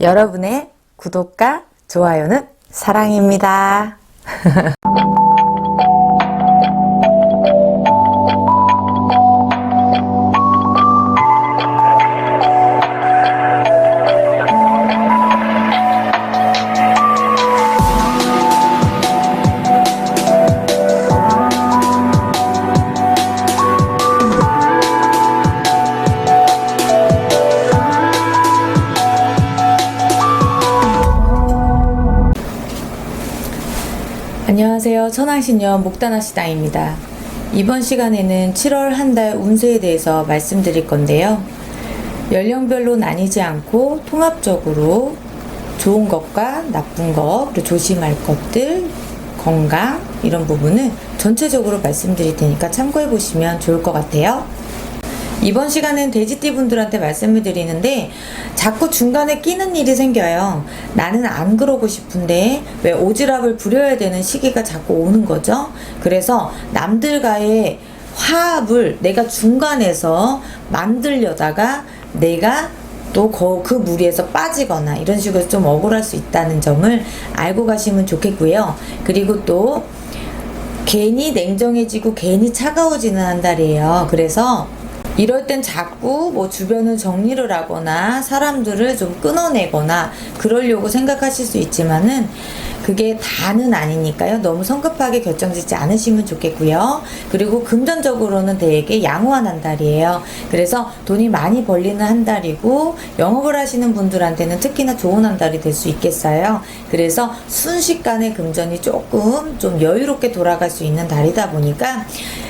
여러분의 구독과 좋아요는 사랑입니다. 안녕하세요. 천왕신녀 목단아시다입니다. 이번 시간에는 7월 한 달 운세에 대해서 말씀드릴 건데요. 연령별로 나뉘지 않고 통합적으로 좋은 것과 나쁜 것, 그리고 조심할 것들, 건강, 이런 부분을 전체적으로 말씀드릴 테니까 참고해 보시면 좋을 것 같아요. 이번 시간은 돼지띠 분들한테 말씀을 드리는데 자꾸 중간에 끼는 일이 생겨요. 나는 안 그러고 싶은데 왜 오지랖을 부려야 되는 시기가 자꾸 오는 거죠. 그래서 남들과의 화합을 내가 중간에서 만들려다가 내가 또그 무리에서 빠지거나 이런 식으로 좀 억울할 수 있다는 점을 알고 가시면 좋겠고요. 그리고 또 괜히 냉정해지고 괜히 차가워지는 한 달이에요. 그래서 이럴 땐 자꾸 뭐 주변을 정리를 하거나 사람들을 좀 끊어내거나 그러려고 생각하실 수 있지만은 그게 다는 아니니까요. 너무 성급하게 결정 짓지 않으시면 좋겠고요. 그리고 금전적으로는 되게 양호한 한 달이에요. 그래서 돈이 많이 벌리는 한 달이고 영업을 하시는 분들한테는 특히나 좋은 한 달이 될 수 있겠어요. 그래서 순식간에 금전이 조금 좀 여유롭게 돌아갈 수 있는 달이다 보니까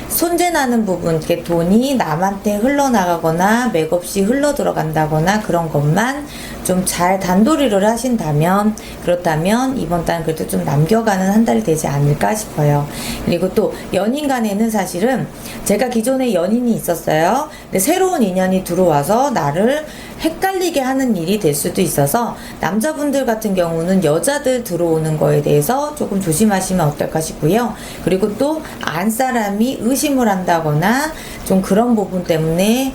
손재나는 부분, 이렇게 돈이 남한테 흘러나가거나 맥없이 흘러 들어간다거나 그런 것만 좀 잘 단도리를 하신다면 그렇다면 이번 달은 그래도 좀 남겨가는 한 달이 되지 않을까 싶어요. 그리고 또 연인 간에는 사실은 제가 기존에 연인이 있었어요. 근데 새로운 인연이 들어와서 나를 헷갈리게 하는 일이 될 수도 있어서 남자분들 같은 경우는 여자들 들어오는 거에 대해서 조금 조심하시면 어떨까 싶고요. 그리고 또 안 사람이 의심을 한다거나 좀 그런 부분 때문에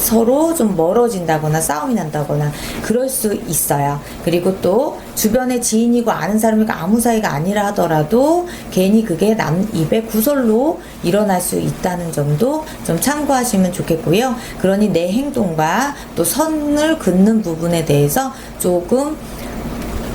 서로 좀 멀어진다거나 싸움이 난다거나 그럴 수 있어요. 그리고 또 주변에 지인이고 아는 사람이고 아무 사이가 아니라 하더라도 괜히 그게 남 입에 구설로 일어날 수 있다는 점도 좀 참고하시면 좋겠고요. 그러니 내 행동과 또 선을 긋는 부분에 대해서 조금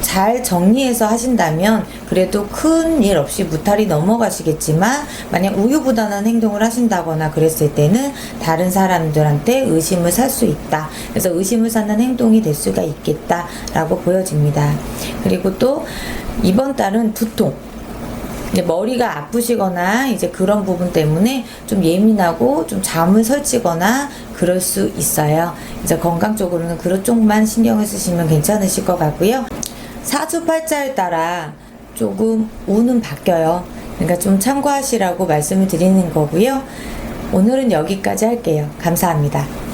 잘 정리해서 하신다면 그래도 큰 일 없이 무탈이 넘어가시겠지만 만약 우유부단한 행동을 하신다거나 그랬을 때는 다른 사람들한테 의심을 살 수 있다. 그래서 의심을 사는 행동이 될 수가 있겠다라고 보여집니다. 그리고 또 이번 달은 두통. 머리가 아프시거나 이제 그런 부분 때문에 좀 예민하고 좀 잠을 설치거나 그럴 수 있어요. 이제 건강 쪽으로는 그런 쪽만 신경을 쓰시면 괜찮으실 것 같고요. 사주팔자에 따라 조금 운은 바뀌어요. 그러니까 좀 참고하시라고 말씀을 드리는 거고요. 오늘은 여기까지 할게요. 감사합니다.